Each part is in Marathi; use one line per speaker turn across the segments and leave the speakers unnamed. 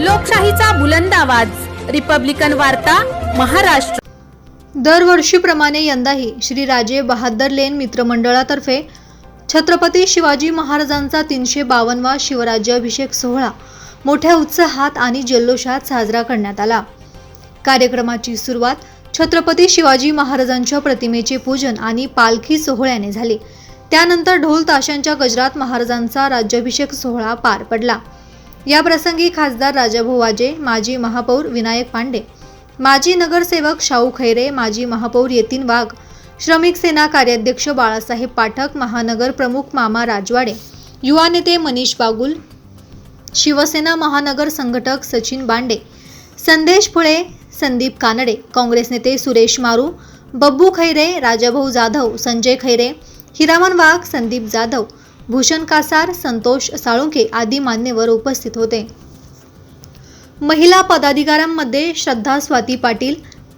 लोकशाहीचा बुलंद आवाज. रिपब्लिकन वार्ता महाराष्ट्र.
दरवर्षीप्रमाणे यंदाही श्री राजे बहादर लेन मित्रमंडळातर्फे छत्रपती शिवाजी महाराजांचा तीनशे बावनवा शिवराज्याभिषेक सोहळा मोठ्या उत्साहात आणि जल्लोषात साजरा करण्यात आला. कार्यक्रमाची सुरुवात छत्रपती शिवाजी महाराजांच्या प्रतिमेचे पूजन आणि पालखी सोहळ्याने झाली. त्यानंतर ढोल ताशांच्या गजरात महाराजांचा राज्याभिषेक सोहळा पार पडला. या प्रसंगी खासदार राजाभाऊ वाजे माजी महापौर विनायक पांडे माजी नगरसेवक शाहू खैरे माजी महापौर यतीन वाघ श्रमिक सेना कार्याध्यक्ष बाळासाहेब पाठक महानगर प्रमुख मामा राजवाडे युवा नेते मनीष बागुल शिवसेना महानगर संघटक सचिन बांडे संदेश फुळे संदीप कानडे काँग्रेस नेते सुरेश मारू बब्बू खैरे राजाभाऊ जाधव संजय खैरे हिरामन वाघ संदीप जाधव भूषण कासार संतोष साळुंके आदी मान्यवर उपस्थित होते. महिला पदाधिकाऱ्यांमध्ये श्रद्धा स्वाती पाटील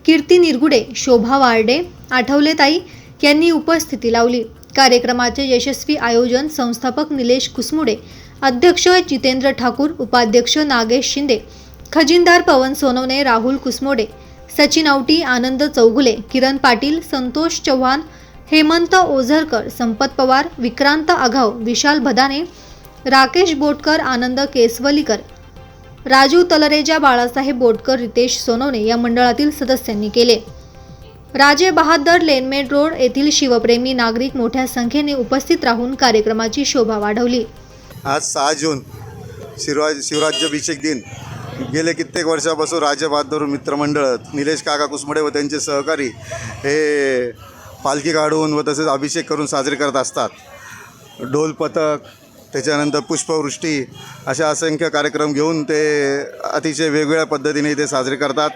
कीर्ती निरगुडे शोभा वार्डे आठवलेताई यांनी उपस्थिती लावली. कार्यक्रमाचे यशस्वी आयोजन संस्थापक निलेश कुसमुडे अध्यक्ष जितेंद्र ठाकूर उपाध्यक्ष नागेश शिंदे खजिनदार पवन सोनवणे राहुल कुसमोडे सचिन आवटी आनंद चौगुले किरण पाटील संतोष चव्हाण हेमंत ओझरकर संपत पवार विक्रांत आघाव विशाल भदाने राकेश बोटकर आनंद केसवलीकर राजू तलरेजा बाळासाहेब बोटकर रितेश सोनवणे या मंडळातील सदस्यांनी केले. राजे बहादर लेनमेड रोड येथील शिवप्रेमी नागरिक मोठ्या संख्येने उपस्थित राहून कार्यक्रमाची शोभा वाढवली.
आज सहा जून शिवराज शिवराज्याभिषेक दिन. गेले कित्येक वर्षापासून राजबहादूर मित्रमंडळ निलेश काका कुसमडे व त्यांचे सहकारी हे पालखी काढून व तसेच अभिषेक करून साजरे करत असतात. ढोल पथक त्याच्यानंतर पुष्पवृष्टी अशा असंख्य कार्यक्रम घेऊन ते अतिशय वेगवेगळ्या पद्धतीने इथे साजरे करतात.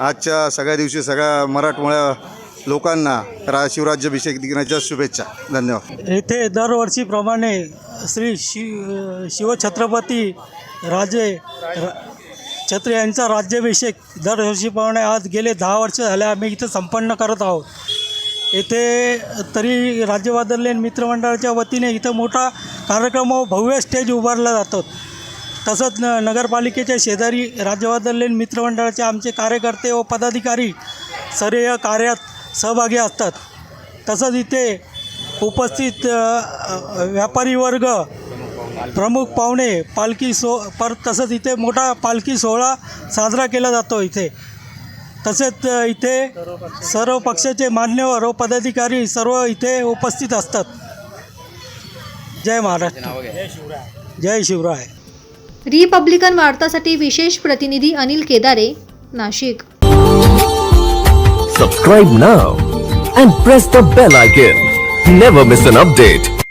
आजच्या सगळ्या दिवशी सगळ्या मराठमोळ्या लोकांना रा शिवराज्याभिषेक दिनाच्या शुभेच्छा. धन्यवाद.
येथे दरवर्षीप्रमाणे श्री शि शिवछत्रपती राजे र छत्र यांचा राज्याभिषेक दरवर्षीप्रमाणे आज गेले दहा वर्ष झाले आम्ही इथं संपन्न करत आहोत. येथे तरी राज्यवादर लेन मित्रमंडळाच्या वतीने इथं मोठा कार्यक्रम व भव्य स्टेज उभारला जातो. तसंच न नगरपालिकेच्या शेजारी राज्यवादर लेन मित्रमंडळाचे आमचे कार्यकर्ते व पदाधिकारी सरेय कार्यात सहभागी असतात. तसंच इथे उपस्थित व्यापारी वर्ग प्रमुख पाहुणे पालखी सो पर तसंच इथे मोठा पालखी सोहळा साजरा केला जातो इथे. तसेच इथे सर्व पक्षाचे मान्यवर व पदाधिकारी सर्व इथे उपस्थित असतात. जय महाराष्ट्र. जय शिवराय.
रिपब्लिकन वार्तासाठी विशेष प्रतिनिधी Anil Kedare Nashik.
Subscribe now and press the bell icon. Never miss an update.